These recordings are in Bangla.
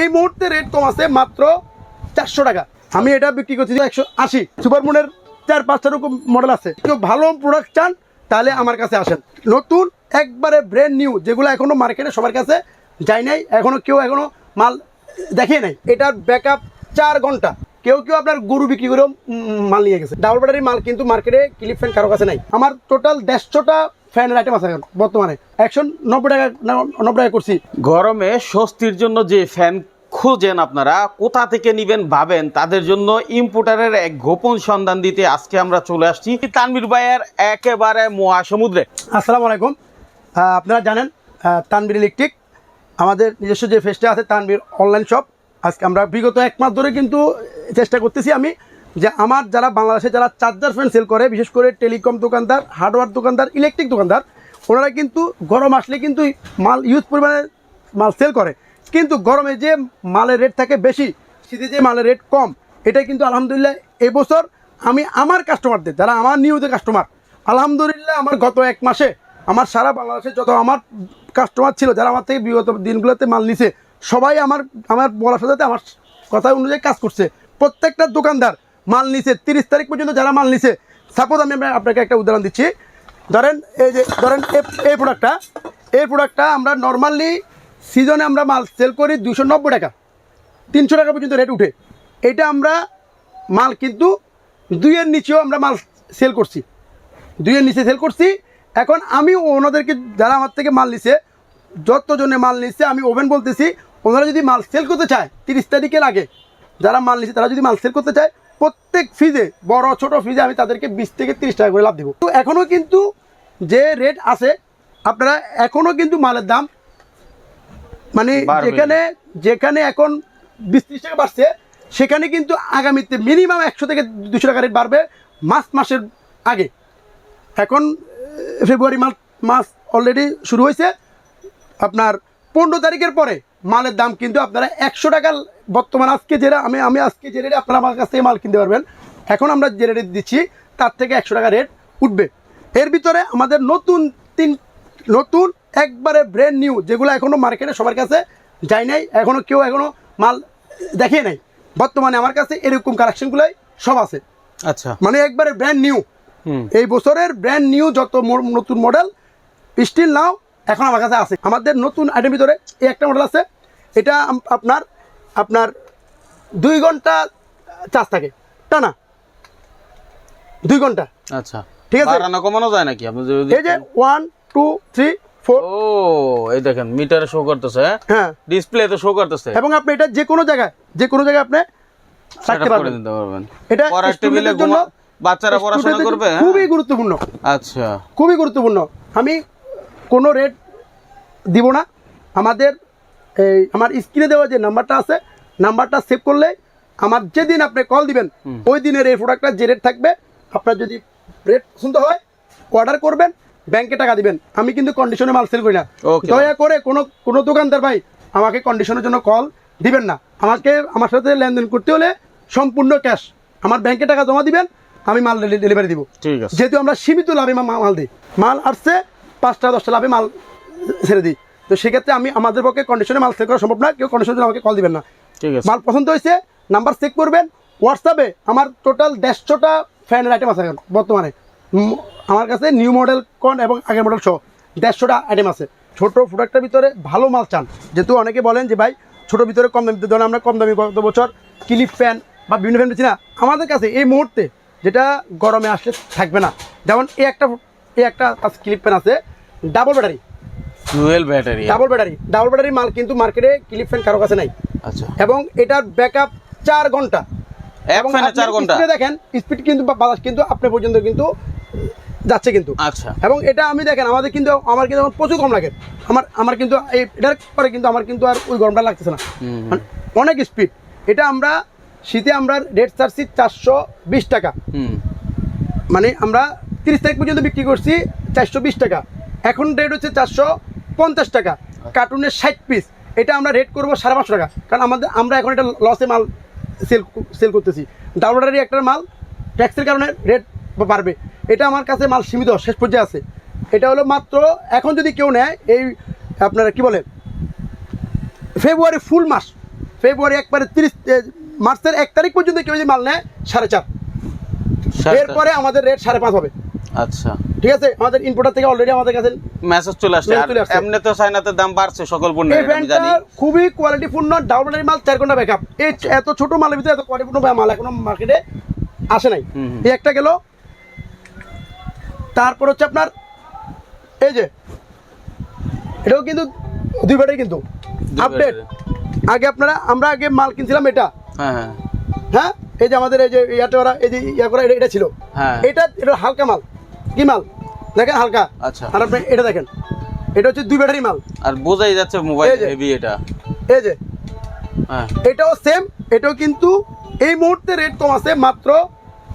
এই মুহূর্তে রেট কম আছে মাত্র চারশো টাকা। আমি এটা বিক্রি করছি একশো আশি। সুপার মুনের চার পাঁচটা রকম মডেল আছে। কেউ ভালো প্রোডাক্ট চান, তাহলে আমার কাছে আসেন। নতুন, একবারে ব্র্যান্ড নিউ যেগুলো এখনও মার্কেটে সবার কাছে যায় নাই, এখনও কেউ এখনও মাল দেখে নাই। এটার ব্যাকআপ চার ঘণ্টা। কেউ কেউ আপনার গরু বিক্রি করেও মাল নিয়ে গেছে। ডাবল ব্যাটারি মাল কিন্তু মার্কেটে ক্লিপ ফ্যান কারও কাছে নাই। আমার টোটাল দেড়শোটা ফ্যানের আইটেম আছে এখন বর্তমানে। একশো নব্বই টাকা নব্বই টাকা করছি গরমে স্বস্তির জন্য যে ফ্যান খুঁজেন আপনারা কোথা থেকে নিবেন ভাবেন তাদের জন্য ইম্পোর্টারের এক গোপন সন্ধান দিতে আজকে আমরা চলে আসছি তানবির ভাইয়ের একেবারে মহাসমুদ্রে। আসসালামু আলাইকুম। আপনারা জানেন তানবির ইলেকট্রিক। আমাদের নিজস্ব যে ফেসটা আছে তানবির অনলাইন শপ। আজকে আমরা বিগত এক মাস ধরে কিন্তু চেষ্টা করতেছি আমি যে আমার যারা বাংলাদেশে যারা চার্জার ফ্যান সেল করে, বিশেষ করে টেলিকম দোকানদার হার্ডওয়্যার দোকানদার ইলেকট্রিক দোকানদার, ওনারা কিন্তু গরম আসলে কিন্তু মাল ইউজ পরিমাণে মাল সেল করে। কিন্তু গরমে যে মালের রেট থাকে বেশি, শীতে যে মালের রেট কম এটা কিন্তু আলহামদুলিল্লাহ এবছর আমি আমার কাস্টমারদের যারা আমার নিয়মিত কাস্টমার আলহামদুলিল্লাহ আমার গত এক মাসে আমার সারা বাংলাদেশে যত আমার কাস্টমার ছিল, যারা আমার থেকে বিগত দিনগুলোতে মাল নিছে, সবাই আমার আমার বলার সাথে সাথে আমার কথা অনুযায়ী কাজ করছে। প্রত্যেকটা দোকানদার মাল নিছে, তিরিশ তারিখ পর্যন্ত যারা মাল নিছে সাপোজ আমি আপনাকে একটা উদাহরণ দিচ্ছি। ধরেন, এই যে, ধরেন এই প্রোডাক্টটা এই প্রোডাক্টটা আমরা নর্মালি সিজনে আমরা মাল সেল করি দুশো নব্বই টাকা। তিনশো টাকা পর্যন্ত রেট উঠে। এটা আমরা মাল কিন্তু দুইয়ের নিচেও আমরা মাল সেল করছি। দুইয়ের নিচে সেল করছি। এখন আমি ওনাদেরকে, যারা আমার থেকে মাল নিছে, যতজনে মাল নিচ্ছে আমি ওভেন বলতেছি, ওনারা যদি মাল সেল করতে চায়, তিরিশ তারিখের আগে, যারা মাল নিচ্ছে তারা যদি মাল সেল করতে চায় প্রত্যেক ফ্রিজে বড় ছোট ফ্রিজে আমি তাদেরকে বিশ থেকে তিরিশ টাকা করে লাভ দেবো। তো এখনও কিন্তু যে রেট আছে আপনারা এখনও কিন্তু মালের দাম মানে যেখানে যেখানে এখন বিশ ত্রিশ টাকা বাড়ছে সেখানে কিন্তু আগামীতে মিনিমাম একশো থেকে দুশো টাকা রেট বাড়বে মার্চ মাসের আগে। এখন ফেব্রুয়ারি মাস মাস অলরেডি শুরু হয়েছে। আপনার পনেরো তারিখের পরে মালের দাম কিন্তু আপনারা একশো টাকা বর্তমান আজকে যেটা আমি আমি আজকে যে রেটে আপনারা আমার কাছ থেকে মাল কিনতে পারবেন এখন আমরা যে রেটে দিচ্ছি তার থেকে একশো টাকা রেট উঠবে। এর ভিতরে আমাদের নতুন তিন নতুন একবারে ব্র্যান্ড নিউ যেগুলো এখনও মার্কেটে সবার কাছে যায় নাই এখনও কেউ এখনও মাল দেখে নাই। বর্তমানে আমার কাছে এরকম কালেকশনগুলোই সব আছে। আচ্ছা। মানে একবারে ব্র্যান্ড নিউ এই বছরের ব্র্যান্ড নিউ যত মো- নতুন মডেল স্টিল নাও এখন আমার কাছে আছে। আমাদের নতুন আইটেম ভিতরে এই একটা মডেল আছে এটা আপনার আপনার দুই ঘণ্টা চার্জ থাকে টানা দুই ঘণ্টা। আচ্ছা। ঠিক আছে। বাড়ানো কমানো যায় নাকি? আপনি যদি এই যে ওয়ান টু থ্রি ফোর ও এই দেখেন মিটারে শো করতেছে হ্যাঁ? ডিসপ্লে তো শো করতেছে। এবং আপনি এটা যে কোনো জায়গায় যে কোনো জায়গায় আপনি রাখতে পারবেন। পারবেন। এটা পড়ার টেবিলে student-দের জন্য বাচ্চারা পড়াশোনা করবে হ্যাঁ? খুবই গুরুত্বপূর্ণ। আচ্ছা। খুবই গুরুত্বপূর্ণ। আমি কোনো রেট দিব না। আমাদের এই আমার স্ক্রিনে দেওয়া যে নাম্বারটা আছে নাম্বারটা সেভ করলে আমার যেদিন আপনি কল দিবেন ওই দিনের এই প্রোডাক্টটা যে রেট থাকবে আপনার যদি রেট পছন্দ হয় অর্ডার করবেন ব্যাংকে টাকা দিবেন। আমি কিন্তু কন্ডিশনে মাল সেল করি না। দয়া করে কোনো কোনো দোকানদার ভাই আমাকে কন্ডিশনের জন্য কল দিবেন না। আমাকে আমার সাথে লেনদেন করতে হলে সম্পূর্ণ ক্যাশ আমার ব্যাংকে টাকা জমা দিবেন আমি মাল ডেলিভারি দিব। যেহেতু আমরা সীমিত লাভে মা- মাল দিই। মাল আসছে পাঁচটা দশটা লাভে মাল ছেড়ে দিই। তো সেক্ষেত্রে আমি আমাদের পক্ষে কন্ডিশনে মাল সেল করা সম্ভব না। কেউ কন্ডিশনের জন্য আমাকে কল দিবেন না। ঠিক আছে। মাল পছন্দ হয়েছে নাম্বার চেক করবেন। হোয়াটসঅ্যাপে আমার টোটাল দেড়শোটা ফ্যানের আইটেম আছে এখন বর্তমানে। আমার কাছে নিউ মডেল কন এবং আগের মডেল সহ দেড়শোটা আইটেম আছে। ছোট প্রোডাক্টের ভিতরে ভালো মাল চান। যেহেতু অনেকে বলেন যে ভাই ছোট ভিতরে কম দামি ধরেন আমরা কম দামি গত বছর ক্লিপ ফ্যান বা বিভিন্ন ফ্যান বেছি না। আমাদের কাছে এই মুহূর্তে যেটা গরমে আসলে থাকবে না। যেমন এই একটা এই একটা ক্লিপ ফ্যান আছে double battery dual battery double battery double battery মাল কিন্তু মার্কেটে ক্লিপ ফ্যান কারও কাছে নাই। আচ্ছা। এবং এটার ব্যাকআপ চার ঘণ্টা। এবং চার ঘণ্টা। দেখেন স্পিড কিন্তু বাতাস কিন্তু আপনি পর্যন্ত কিন্তু যাচ্ছে কিন্তু। আচ্ছা। এবং এটা আমি দেখেন আমাদের কিন্তু আমার কিন্তু প্রচুর কম লাগে। আমার আমার কিন্তু এই এটার পরে কিন্তু আমার কিন্তু আর ওই গরমটা লাগতেছে না। মানে অনেক স্পিড এটা আমরা শীতে আমরা রেট চাচ্ছি চারশো বিশ টাকা। মানে আমরা তিরিশ তারিখ পর্যন্ত বিক্রি করছি চারশো বিশ টাকা। এখন রেট হচ্ছে চারশো পঞ্চাশ টাকা কার্টুনের ষাট পিস এটা আমরা রেট করব সাড়ে পাঁচশো টাকা। কারণ আমাদের আমরা এখন এটা লসে মাল সেল সেল করতেছি। ডাবলারি একটা মাল ট্যাক্সের কারণে রেট বাড়বে। এটা আমার কাছে মাল সীমিত শেষ পর্যায়ে আছে। এটা হলো মাত্র এখন যদি কেউ নেয় এই আপনারা কি বলে ফেব্রুয়ারি ফুল মাস ফেব্রুয়ারি একবারে তিরিশ মার্চের এক তারিখ পর্যন্ত কেউ যদি মাল নেয় সাড়ে চার। এরপরে আমাদের রেট সাড়ে পাঁচ হবে। আচ্ছা। ঠিক আছে? আমাদের ইনপোর্টার থেকে অলরেডি আমাদের কাছে মেসেজ চলে আসছে। এমনি তো চাইনাতে দাম বাড়ছে সকল আমি জানি। খুবই কোয়ালিটিপূর্ণ মাল চার ঘণ্টা ব্যাকআপ এই এত ছোট মালের ভিতরে এত কোয়ালিটিপূর্ণ মাল এখনও মার্কেটে আসে নাই। এই একটা গেল। তারপর হচ্ছে আপনার এই যে এটাও কিন্তু দুই ব্যাটারি কিন্তু। আপডেট আগে আপনারা আমরা আগে মাল কিনছিলাম এটা। হ্যাঁ হ্যাঁ। হ্যাঁ? এই যে আমাদের এই যে ওরা এই যে ইয়া করা এটা- ছিল। হ্যাঁ। এটা এটা হালকা মাল। মাল দেখেন হালকা। আচ্ছা। আর আপনি এটা দেখেন। এটা হচ্ছে দুই ব্যাটারি মাল আর বোঝাই যাচ্ছে মোবাইল। হেভি এটা। এই যে। হ্যাঁ। এটাও সেম এটাও কিন্তু এই মুহূর্তে রেট কম আছে মাত্র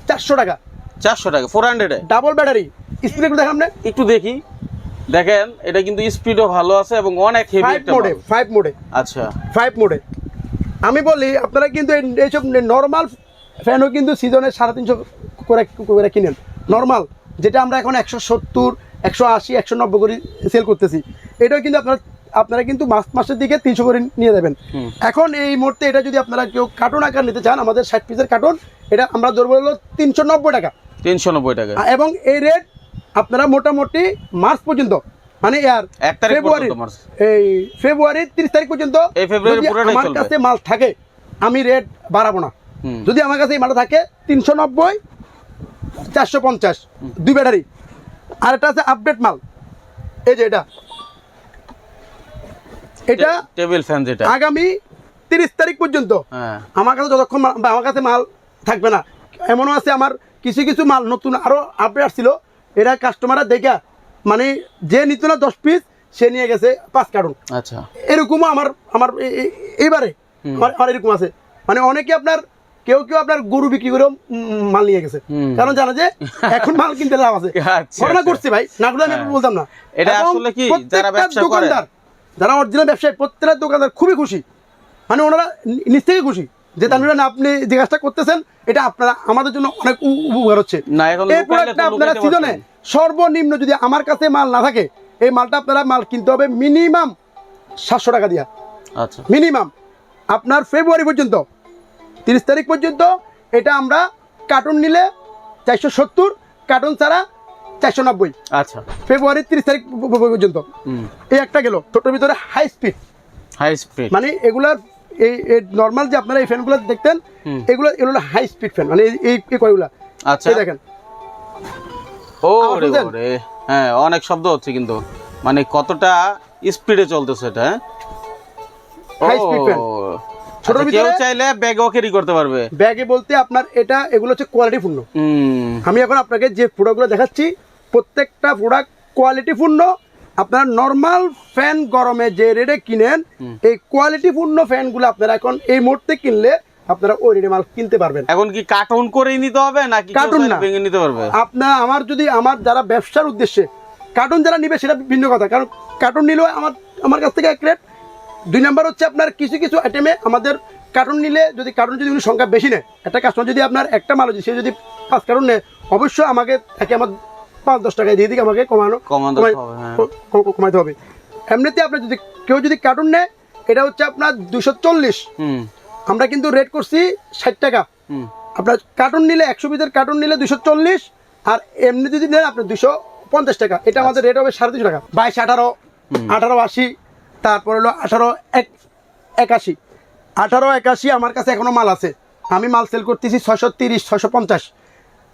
চারশো টাকা। চারশো টাকা ফোর হান্ড্রেডে ডাবল ব্যাটারি স্পিড একটু দেখাম না একটু দেখি। দেখেন এটা কিন্তু স্পিডও ভালো আছে এবং অনেক হেভি একটা মোডে ফাইভ মোডে আচ্ছা। ফাইভ মোডে আমি বলি আপনারা কিন্তু এই- এইসব নর্মাল ফ্যানও কিন্তু সিজনে সাড়ে তিনশো করে কিনেন। নর্মাল যেটা আমরা এখন একশো সত্তর একশো আশি একশো নব্বই করে সেল করতেছি। এটাও কিন্তু আপনারা আপনারা কিন্তু মাস মাসের দিকে তিনশো করে নিয়ে যাবেন। এখন এই মুহূর্তে এটা যদি আপনারা কেউ কার্টুন আকার নিতে চান আমাদের ষাট পিসের কার্টুন এটা আমরা ধরবো হলো তিনশো নব্বই টাকা। তিনশো নব্বই টাকা। এবং এই রেট আপনারা মোটামুটি মার্চ পর্যন্ত মানে আর এক তারিখ ফেব্রুয়ারি এই ফেব্রুয়ারির তিরিশ তারিখ পর্যন্ত ফেব্রুয়ারি আমার কাছে মাল থাকে আমি রেট বাড়াবো না। যদি আমার কাছে এই মালটা থাকে তিনশো নব্বই চারশো পঞ্চাশ দুই ব্যাটারি। আর এটা আছে আপডেট মাল। এই যে এটা। এটা টেবিল ফ্যান যেটা। আগামী তিরিশ তারিখ পর্যন্ত। হ্যাঁ। আমার কাছে যতক্ষণ আমার কাছে মাল থাকবে না এমনও আছে আমার কিছু কিছু মাল নতুন আরও আপডেট আসছিল। এরা কাস্টমাররা দেখা মানে যে নিত না দশ পিস সে নিয়ে গেছে পাঁচ কার্টুন আচ্ছা। এরকমও আমার আমার এইবারে আমার এরকম আছে। মানে অনেকে আপনার কেউ কেউ আপনার গরু বিক্রি উম, মাল নিয়ে গেছে। কারণ জানা যে এখন মাল কিনতে লাভ আছে। আচ্ছা, ঘটনা আচ্ছা। করছি ভাই না করলে আমি হ্যাঁ। বলতাম না। এটা আসলে কি, যারা ব্যবসা করে- যারা অরিজিনাল ব্যবসায়ী প্রত্যেকটা দোকানদার খুবই খুশি। মানে ওনারা নিজ থেকে খুশি। যে তানভীর আপনি যে কাজটা করতেছেন এটা আপনারা আমাদের জন্য অনেক উপকার হচ্ছে। এই প্রোডাক্টটা আপনারা সিজনে সর্বনিম্ন যদি আমার কাছে মাল না থাকে এই মালটা আপনারা মাল কিনতে হবে মিনিমাম সাতশো টাকা দিয়া। আচ্ছা। মিনিমাম। আপনার ফেব্রুয়ারি পর্যন্ত তিরিশ তারিখ পর্যন্ত এটা আমরা কার্টুন নিলে চারশো সত্তর কার্টুন ছাড়া চারশো নব্বই। আচ্ছা। ফেব্রুয়ারি তিরিশ তারিখ পর্যন্ত। এই একটা গেল ছোটোর ভিতরে হাই স্পিড হাই স্পিড মানে এগুলার এই নর্মাল যে আপনারা এই ফ্যানগুলো দেখতেন এগুলো এগুলো হাই স্পিড ফ্যান মানে এই- এই কয়গুলা? আচ্ছা। দেখেন। ও রে হ্যাঁ অনেক শব্দ হচ্ছে কিন্তু। মানে কতটা স্পিডে চলতেছে এটা হ্যাঁ? Speed fan। ও, ছোটর আচ্ছা, ভিতরে- চাইলে ব্যাগও ক্যারি করতে পারবে। ব্যাগে বলতে আপনার এটা এগুলো হচ্ছে কোয়ালিটিপূর্ণ হুম। আমি এখন আপনাকে যে প্রোডাক্টগুলো দেখাচ্ছি প্রত্যেকটা প্রোডাক্ট কোয়ালিটিপূর্ণ আপনার নর্মাল ফ্যান গরমে যে রেটে কিনেন এই কোয়ালিটিপূর্ণ ফ্যানগুলো আপনারা এখন এই মুহূর্তে কিনলে আপনারা ওই রেটে মাল কিনতে পারবেন। এখন কি কার্টুন করেই নিতে হবে নাকি কার্টুন না। ভেঙে নিতে পারবে? আপনার আমার যদি আমার যারা ব্যবসার উদ্দেশ্যে কার্টুন যারা নিবে সেটা ভিন্ন কথা। কারণ কার্টুন নিলেও আমার আমার কাছ থেকে এক রেট দুই নাম্বার হচ্ছে আপনার কিছু কিছু আইটেমে আমাদের কার্টুন নিলে যদি কার্টুন যদি উনি সংখ্যা বেশি নেয় একটা কাস্টমার যদি আপনার একটা মাল সে যদি পাঁচ কার্টুন নেয় অবশ্যই আমাকে তাকে আমার পাঁচ দশ টাকায় দিয়ে দিকে আমাকে কমানো হ্যাঁ। কমাইতে হবে। এমনিতে আপনার যদি কেউ যদি কার্টুন নেয় এটা হচ্ছে আপনার দুশো চল্লিশ। আমরা কিন্তু রেট করছি ষাট টাকা। হুম। আপনার কার্টুন নিলে একশো পিসের কার্টুন নিলে দুশো চল্লিশ আর এমনি যদি নেন আপনার দুশো পঞ্চাশ টাকা। এটা আমাদের রেট হবে সাড়ে দুশো টাকা। বাইশ আঠারো আঠারো আশি তারপর হলো আঠারো এক একাশি। আঠারো একাশি আমার কাছে এখনও মাল আছে। আমি মাল সেল করতেছি ছয়শো তিরিশ ছয়শো পঞ্চাশ।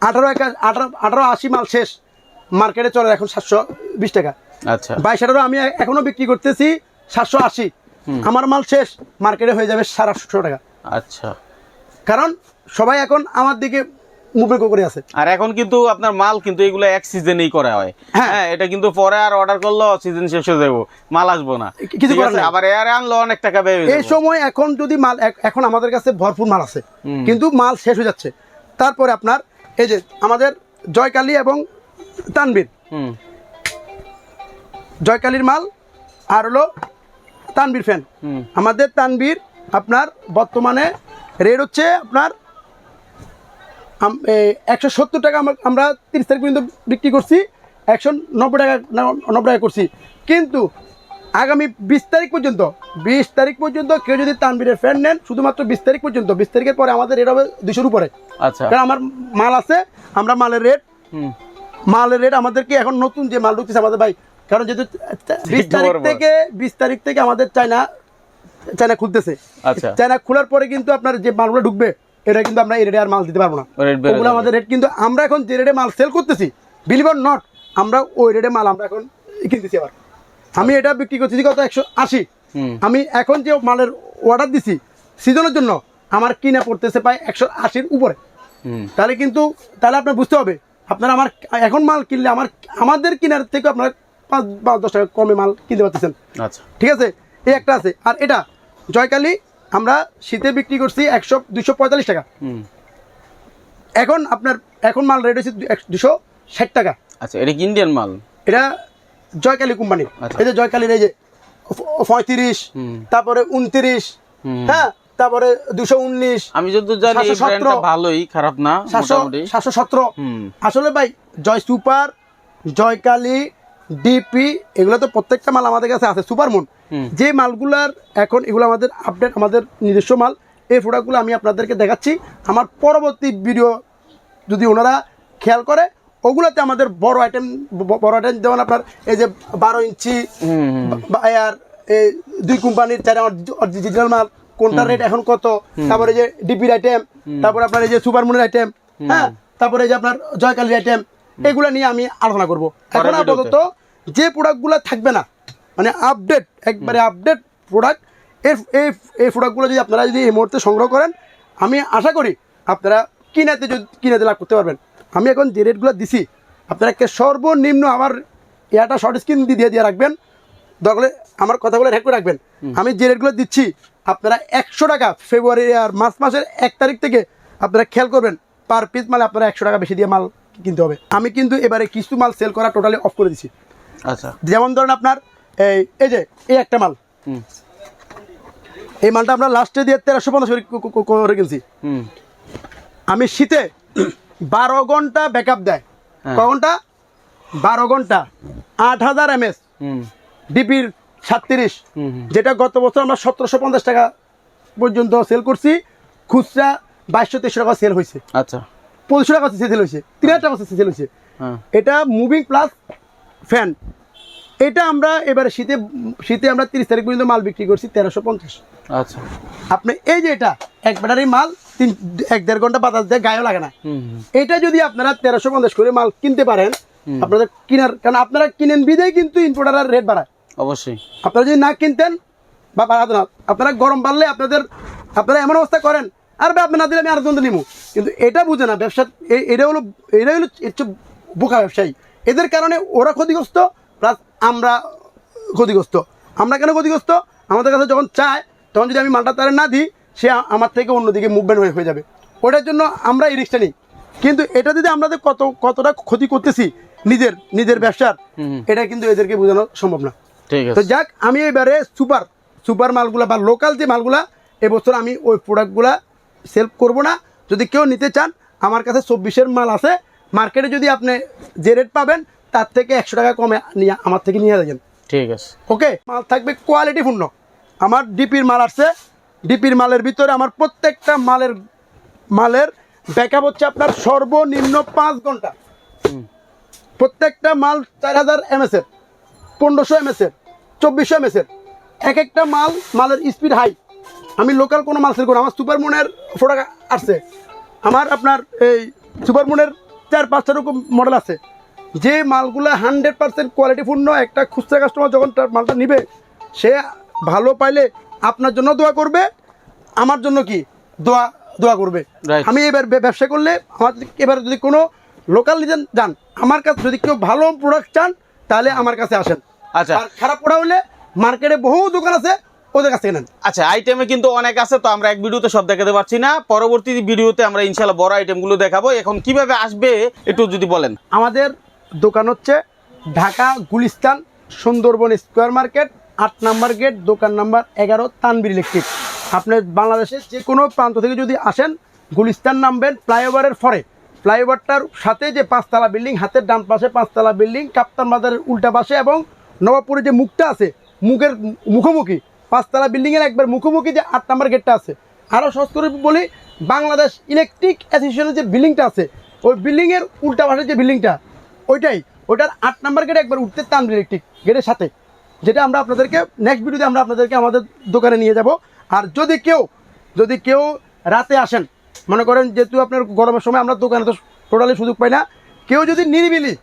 আঠারো একা আঠারো আঠারো আশি মাল শেষ। মার্কেটে চলে এখন সাতশো বিশ টাকা। আচ্ছা। বাইশ আঠারো আমি এখনও বিক্রি করতেছি সাতশো আশি। আমার মাল শেষ। মার্কেটে হয়ে যাবে সাড়ে আটশো টাকা। আচ্ছা। কারণ সবাই এখন আমার দিকে মুভে করে আছে। আর এখন কিন্তু আপনার মাল কিন্তু এগুলো এক সিজনেই করা হয়। হ্যাঁ। হ্যাঁ এটা কিন্তু পরে আর অর্ডার করল সিজন শেষ হয়ে যাব। মাল আসব না। কিছু করার? নাই। আবার এয়ারে আনলো অনেক টাকা ব্যয় এই সময় এখন যদি মাল এখন আমাদের কাছে ভরপুর মাল আছে। কিন্তু মাল শেষ হয়ে যাচ্ছে। তারপরে আপনার এই যে আমাদের জয়কালী এবং তানবীর জয়কালীর মাল আর হলো তানবীর ফ্যান আমাদের তানবীর আপনার বর্তমানে রেট হচ্ছে আপনার একশো সত্তর টাকা আমরা- তিরিশ তারিখ পর্যন্ত বিক্রি করছি একশো নব্বই টাকা নব্বই টাকা করছি। কিন্তু আগামী বিশ তারিখ পর্যন্ত বিশ তারিখ পর্যন্ত কেউ যদি তানবীরের ফ্যান নেন শুধুমাত্র বিশ তারিখ পর্যন্ত বিশ তারিখের পরে আমাদের রেট হবে দুশোর উপরে। আচ্ছা। কারণ আমার মাল আছে আমরা মালের রেট মালের রেট আমাদেরকে এখন নতুন যে মাল ঢুকতেছে আমাদের ভাই কারণ যেহেতু বিশ তারিখ। থেকে বিশ তারিখ থেকে আমাদের চায়না চায়না খুলতেছে। আচ্ছা। চায়না খোলার পরে কিন্তু আপনার যে মালগুলো ঢুকবে এটা কিন্তু আমরা এই রেটে আর মাল দিতে পারব না। ওগুলো আমাদের রেট কিন্তু আমরা এখন যে রেটে মাল সেল করতেছি বিলিভ অর নট আমরা ওই রেটে মাল আমরা এখন কিনতেছি আবার। আমি এটা বিক্রি করতেছি কত? একশো আশি। আমি এখন যে মালের অর্ডার দিছি সিজনের জন্য আমার কিনা পড়তেছে প্রায় একশো আশির উপরে। তাহলে কিন্তু তাহলে আপনার বুঝতে হবে আপনারা আমার এখন মাল কিনলে আমার আমাদের কিনার থেকে আপনারা পাঁচ বা দশ টাকা কমে মাল কিনতে পারতেছেন। আচ্ছা। ঠিক আছে? এই একটা আছে। আর এটা জয়কালী আমরা শীতে বিক্রি করছি একশো দুশো পঁয়তাল্লিশ টাকা। এখন আপনার এখন মাল রেট হচ্ছে দুশো ষাট টাকা। আচ্ছা এটা ইন্ডিয়ান মাল? এটা জয়কালী কোম্পানি। আচ্ছা। এই যে জয়কালীর এই যে পঁয়ত্রিশ তারপরে উনত্রিশ হ্যাঁ তারপরে দুশো উনিশ আমি যদি জানি এই 717 ব্র্যান্ডটা ভালোই খারাপ না সাতশো সতেরো। আসলে ভাই জয় সুপার জয়কালী ডিপি এগুলো তো প্রত্যেকটা মাল আমাদের কাছে আছে সুপারমুন। যে মালগুলার এখন এগুলো আমাদের আপডেট আমাদের নিজস্ব মাল এই প্রোডাক্টগুলো আমি আপনাদেরকে দেখাচ্ছি। আমার পরবর্তী ভিডিও যদি ওনারা খেয়াল করে ওগুলোতে আমাদের বড় আইটেম বড় আইটেম যেমন আপনার এই যে বারো ইঞ্চি বায়ার এই দুই কোম্পানির চার ডিজিটাল মাল কোনটার রেট এখন কত তারপরে যে ডিপির আইটেম তারপরে আপনার এই যে সুপারমুনের আইটেম হ্যাঁ? তারপরে এই যে আপনার জয়কালীর আইটেম এগুলো নিয়ে আমি আলোচনা করব। এখন আপাতত যে প্রোডাক্টগুলো থাকবে না মানে আপডেট একবারে আপডেট প্রোডাক্ট এই এই এই প্রোডাক্টগুলো যদি আপনারা যদি এই মুহূর্তে সংগ্রহ করেন আমি আশা করি আপনারা কিনাতে যদি কিনাতে লাভ করতে পারবেন। আমি এখন যে রেটগুলো দিছি আপনারাকে সর্বনিম্ন আমার ইয়াটা শর্ট স্ক্রিন দিয়ে দিয়ে রাখবেন। দরকার আমার কথাগুলো রেকর্ড রাখবেন। আমি যে রেটগুলো দিচ্ছি আপনারা একশো টাকা ফেব্রুয়ারি আর মার্চ মাসের এক তারিখ থেকে আপনারা খেয়াল করবেন পার পিস মালে আপনারা একশো টাকা বেশি দিয়ে মাল কিনতে হবে। আমি কিন্তু এবারে কিছু মাল সেল করা টোটালি অফ করে দিচ্ছি আচ্ছা। যেমন ধরেন আপনার এই এই যে এই একটা মাল। এই মালটা আমরা লাস্টে দিয়ে তেরোশো পঞ্চাশ করে কিনছি। হুম। আমি শীতে বারো ঘণ্টা ব্যাকআপ দেয়। হ্যাঁ। ক ঘণ্টা? বারো ঘণ্টা। আট হাজার এমএস হুম। ডিপির সাতত্রিশ। যেটা গত বছর আমরা সতেরোশো পঞ্চাশ টাকা পর্যন্ত সেল করছি। খুচরা বাইশশো তেইশশো টাকা সেল হয়েছে। আচ্ছা। পঁচিশশো টাকা সেল হয়েছে তিন হাজার টাকা সেল হয়েছে। হ্যাঁ। এটা মুভিং প্লাস ফ্যান এটা আমরা এবারে শীতে শীতে আমরা তিরিশ তারিখ পর্যন্ত মাল বিক্রি করছি তেরোশো পঞ্চাশ। আচ্ছা। আপনি এই যে এটা এক ব্যাটারি মাল তিন এক দেড় ঘণ্টা বাতাস দেয় গায়েও লাগে না। এটা যদি আপনারা তেরোশো পঞ্চাশ করে মাল কিনতে পারেন আপনাদের কিনার কারণ আপনারা কিনেন বিদেই কিন্তু ইম্পোর্টার রেট বাড়ায়। অবশ্যই। আপনারা যদি না কিনতেন বা বাড়াতেন না আপনারা গরম বাড়লে আপনাদের আপনারা এমন অবস্থা করেন আর ভাই আপনি না দিলে আমি আর দন্ত নিবো কিন্তু এটা বুঝে না ব্যবসা এটা হলো এটা হলো হচ্ছে বোকা ব্যবসায়ী। এদের কারণে ওরা ক্ষতিগ্রস্ত প্লাস আমরা ক্ষতিগ্রস্ত। আমরা কেন ক্ষতিগ্রস্ত? আমাদের কাছে যখন চায় তখন যদি আমি মালটা তারা না দিই সে আমার থেকে অন্যদিকে মুভমেন্ট হয়ে হয়ে যাবে। ওটার জন্য আমরা এই রিস্কটা নিই। কিন্তু এটা যদি আমরা কত কতটা ক্ষতি করতেছি নিজের নিজের ব্যবসার। এটা কিন্তু এদেরকে বোঝানো সম্ভব না। তো যাক আমি এবারে সুপার সুপার মালগুলা বা লোকাল যে মালগুলা এবছর আমি ওই প্রোডাক্টগুলা সেল করব না। যদি কেউ নিতে চান আমার কাছে চব্বিশের মাল আছে। মার্কেটে যদি আপনি যে রেট পাবেন তার থেকে একশো টাকা কমে নিয়ে আমার থেকে নিয়ে যাবেন। ঠিক আছে। ওকে মাল থাকবে কোয়ালিটিপূর্ণ আমার ডিপির মাল আসছে। ডিপির মালের ভিতরে আমার প্রত্যেকটা মালের মালের ব্যাকআপ হচ্ছে আপনার সর্বনিম্ন পাঁচ ঘণ্টা। প্রত্যেকটা মাল চার হাজার এমএসের পনেরোশো এমএসের চব্বিশশো এমএসের এক একটা মাল মালের স্পিড হাই আমি লোকাল কোনো মাল সেল করি আমার সুপারমুনের প্রোডাক্ট আসছে। আমার আপনার এই সুপার সুপারমুনের চার পাঁচটা রকম মডেল আছে। যে মালগুলো হান্ড্রেড পার্সেন্ট কোয়ালিটিপূর্ণ একটা খুচরা কাস্টমার যখন তার মালটা নিবে সে ভালো পাইলে আপনার জন্য দোয়া করবে আমার জন্য কি? দোয়া দোয়া করবে। আমি এবার ব্যবসা করলে আমার এবার যদি কোনো লোকাল নিতেন যান আমার কাছে যদি কেউ ভালো প্রোডাক্ট চান তাহলে আমার কাছে আসেন। আচ্ছা। আর খারাপ প্রোডাক্ট হলে মার্কেটে বহু দোকান আছে ওদের কাছ থেকে নেন। আচ্ছা আইটেমে কিন্তু অনেক আছে তো আমরা এক ভিডিওতে সব দেখাতে পারছি না। পরবর্তী ভিডিওতে আমরা ইনশাল্লাহ বড় আইটেমগুলো দেখাবো। এখন কীভাবে আসবে একটু যদি বলেন। আমাদের দোকান হচ্ছে ঢাকা গুলিস্তান সুন্দরবন স্কোয়ার মার্কেট আট নাম্বার গেট দোকান নাম্বার এগারো তানবির ইলেকট্রিক। আপনি বাংলাদেশের যে কোনো প্রান্ত থেকে যদি আসেন গুলিস্তান নামবেন ফ্লাইওভারের ফরে ফ্লাইওভারটার সাথে যে পাঁচতলা বিল্ডিং হাতের ডান পাশে পাঁচতলা বিল্ডিং কাপ্তান বাজারের উল্টা পাশে এবং নবাবপুরে যে মুখটা আছে মুখের মুখোমুখি পাঁচতলা বিল্ডিংয়ের একবার মুখোমুখি যে আট নাম্বার গেটটা আছে। আরও সহজ করে বলি, বাংলাদেশ ইলেকট্রিক অ্যাসোসিয়েশনের যে বিল্ডিংটা আছে, ওই বিল্ডিংয়ের উল্টা পাশে যে বিল্ডিংটা, ওইটাই। ওইটার আট নাম্বার গেটে একবার উঠতে তানবির ইলেকট্রিক গেটের সাথে। যেটা আমরা আপনাদেরকে নেক্সট ভিডিওতে আমরা আপনাদেরকে আমাদের দোকানে নিয়ে যাব। আর যদি কেউ যদি কেউ রাতে আসেন, মনে করেন যেহেতু আপনার গরমের সময় আমরা দোকানে তো টোটালি সুযোগ পাই না, কেউ যদি নিরিবিলি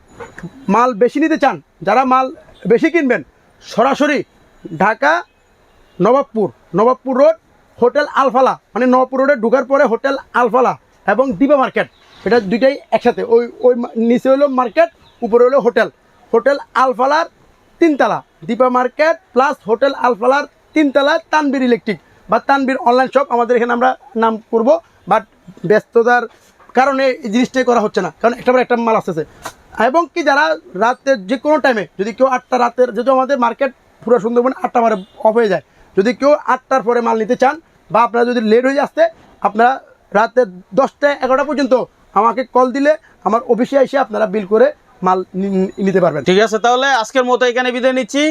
মাল বেশি নিতে চান, যারা মাল বেশি কিনবেন, সরাসরি ঢাকা নবাবপুর নবাবপুর রোড, হোটেল আলফালা। মানে নবাবপুর রোডে ঢোকার পরে হোটেল আলফালা এবং দিবা মার্কেট। এটা দুইটাই একসাথে। ওই ওই নিচে হলো মার্কেট, উপরে হলো হোটেল। হোটেল আলফালার তিনতলা। দীপা মার্কেট প্লাস হোটেল আলফালার তিনতলা তানবির ইলেকট্রিক। বা তানবির অনলাইন শপ, আমাদের এখানে আমরা নাম করব। বাট ব্যস্ততার কারণে এই জিনিসটাই করা হচ্ছে না। কারণ একটা একটা মাল আসতেছে। এবং কি যারা রাতের যে কোনো টাইমে যদি কেউ আটটা রাতের, যেহেতু আমাদের মার্কেট পুরো সুন্দরবন আটটা পরে অফ হয়ে যায় যদি কেউ আটটার পরে মাল নিতে চান বা আপনারা যদি লেট হয়ে আসতে, আপনারা রাতে দশটা, এগারোটা পর্যন্ত আমাকে কল দিলে আমার অফিসে এসে আপনারা বিল করে মাল নিতে পারবেন। ঠিক আছে, তাহলে আজকের মতো এখানে বিদায় নিচ্ছি।